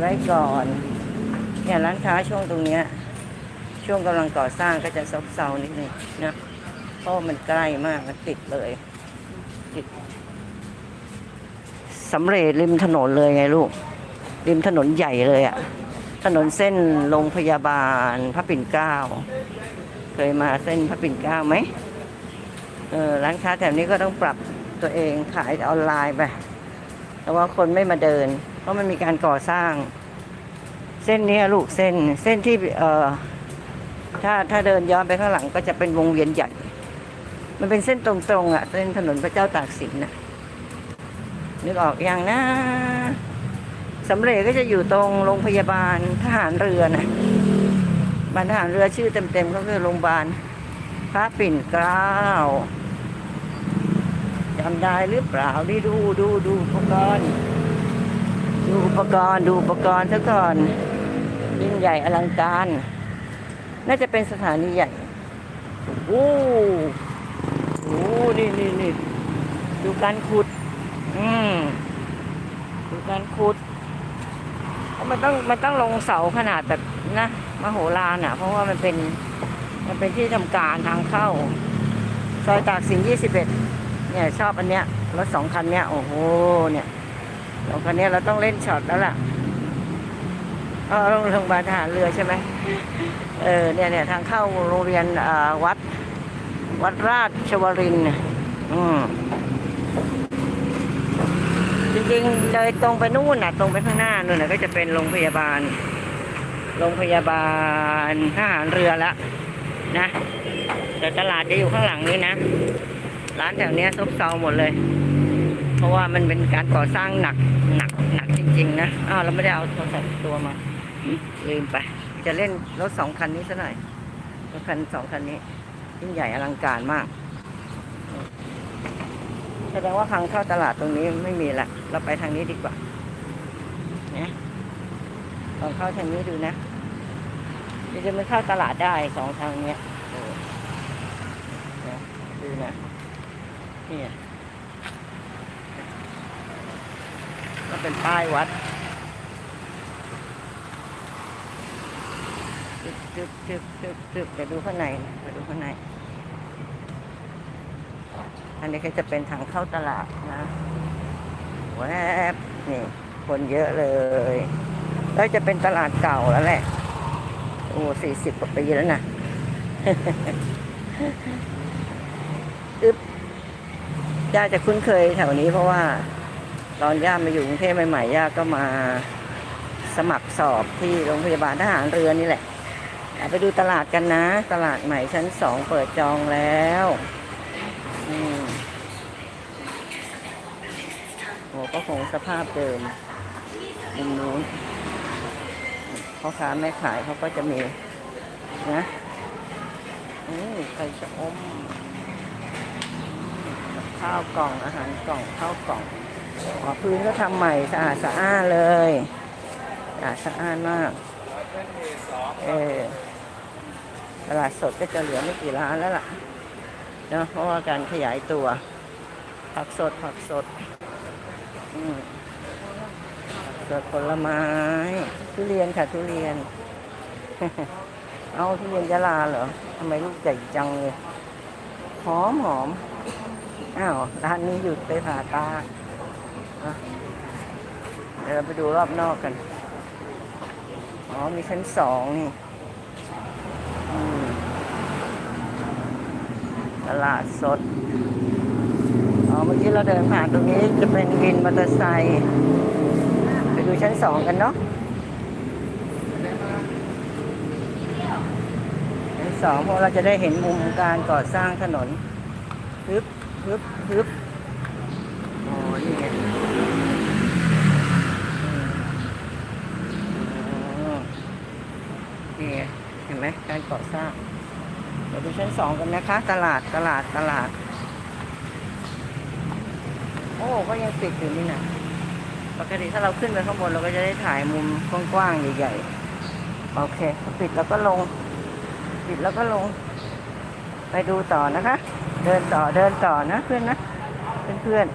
ไว้ก่อน เนี่ยร้านค้าช่วงตรงเนี้ย ช่วงกำลังก่อสร้างก็จะซบเซานิดนึงนะเพราะมันใกล้มากมันติดเลยติดสำเร็จริมถนนเลยไงลูก ริมถนนใหญ่เลยอะถนนเส้นโรงพยาบาลพระปิ่นเกล้า เคยมาเส้นพระปิ่นเกล้าไหมเออร้านค้าแถวนี้ก็ต้องปรับตัวเองขายออนไลน์ไป แต่ว่าคนไม่มาเดิน เพราะมันมีการก่อสร้าง เส้นนี้ลูกเส้นเส้นที่เอ่อถ้าถ้าเดินย้อนไปข้างหลังก็จะเป็นวงเวียนใหญ่ มันเป็นเส้นตรงๆอะเส้นถนนพระเจ้าตากสินน่ะนึกออกอย่างนะสำเร็จก็จะอยู่ตรงโรงพยาบาลทหารเรือนะบ้านทหารเรือชื่อเต็มๆก็คือโรงพยาบาลพระปิ่นเกล้า จำได้หรือเปล่านี่ดูดูดูอุปกรณ์ ดูอุปกรณ์ดูอุปกรณ์ซะก่อนยิ่งใหญ่อลังการ น่าจะเป็นสถานีใหญ่โอ้โหโอ้หนี่นี่นี่ดูการขุด อืมดูการขุดเพราะมันต้องมันต้องลงเสาขนาดแบบนะมโหฬารอะ เพราะว่ามันเป็น มันเป็นที่ทำการทางเข้า ซอยตากสินยี่สิบเอ็ด เนี่ยชอบอันเนี้ยรถสองคันเนี้ยโอ้โหเนี่ยสองคันเนี้ยเราต้องเล่นช็อตแล้วล่ะเออโรงพยาบาลทหารเรือใช่ไหมเออเนี่ยเนี่ยทางเข้าโรงเรียนอ่าวัด วัดราชชวรินอืมจริงๆเลยตรงไปนู่นน่ะ ตรงไปข้างหน้านู่นน่ะก็จะเป็นโรงพยาบาลโรงพยาบาลทหารเรือละนะ แต่ตลาดจะอยู่ข้างหลังนี่นะ ร้านแถวนี้ซบเซาหมดเลย เพราะว่ามันเป็นการก่อสร้างหนักหนักหนักจริง ๆ นะอ้าวเราไม่ได้เอาโทรศัพท์ตัวมา ลืมไป จะเล่นรถสองคันนี้ซะหน่อยรถคันสองคันนี้ยิ่งใหญ่อลังการมากแสดงว่าทางเข้าตลาดตรงนี้ไม่มีละ เราไปทางนี้ดีกว่านะลองเข้าทางนี้ดูนะเดี๋ยวจะไม่เข้าตลาดได้สองทางเนี้ยเออนะดูนะ นี่ก็เป็นป้ายวัดจึ๊บจึ๊บจึ๊บจึ๊บจึ๊บไปดูข้างในไปดูข้างใน อันนี้ก็จะเป็นทางเข้าตลาดนะแวบนี่คนเยอะเลย แล้วจะเป็นตลาดเก่าแล้วแหละ โอ้สี่สิบกว่าปีแล้วนะอึ๊บ ย่าจะคุ้นเคยแถวนี้เพราะว่าตอนย่ามาอยู่กรุงเทพใหม่ๆย่าก็มาสมัครสอบที่โรงพยาบาลทหารเรือนี่แหละไปดูตลาดกันนะ ตลาดใหม่ชั้นสองเปิดจองแล้วอืมโหก็คงสภาพเดิมมุมนู้นพ่อค้าแม่ขายเขาก็จะมีนะอืมไข่ชะอม ข้าวกล่องอาหารกล่องข้าวกล่องอ๋อพื้นก็ทำใหม่สะอาดสะอ้านเลยสะอาดสะอ้านมากเออตลาดสดก็จะเหลือไม่กี่ร้านแล้วล่ะเนาะเพราะว่าการขยายตัว ผักสดผักสดอืมผักสดผลไม้ ทุเรียนค่ะทุเรียน เอาทุเรียนยะลาเหรอทำไมลูกใหญ่จังเลยหอมหอม อ้าวร้านนี้หยุดไปผ่าตาเดี๋ยวเราไปดูรอบนอกกัน อ๋อ มีชั้นสองนี่ตลาดสด อ๋อ เมื่อกี้เราเดินผ่านตรงนี้จะเป็นวินมอเตอร์ไซค์ไปดูชั้นสองกันเนาะชั้นสองเพราะเราจะได้เห็นมุมการก่อสร้างถนน ฮึบฮึบฮึบอ๋อนี่ไงนี่ไงเห็นไหมการก่อสร้าง เดี๋ยวดูชั้นสองกันนะคะ ตลาดตลาดตลาด โอ้ก็ยังปิดอยู่นี่นะปกติถ้าเราขึ้นไปข้างบนเราก็จะได้ถ่ายมุมกว้างๆใหญ่ๆ โอเคปิดแล้วก็ลง ปิดแล้วก็ลง ไปดูต่อนะคะ เดินต่อเดินต่อนะเพื่อนนะเพื่อน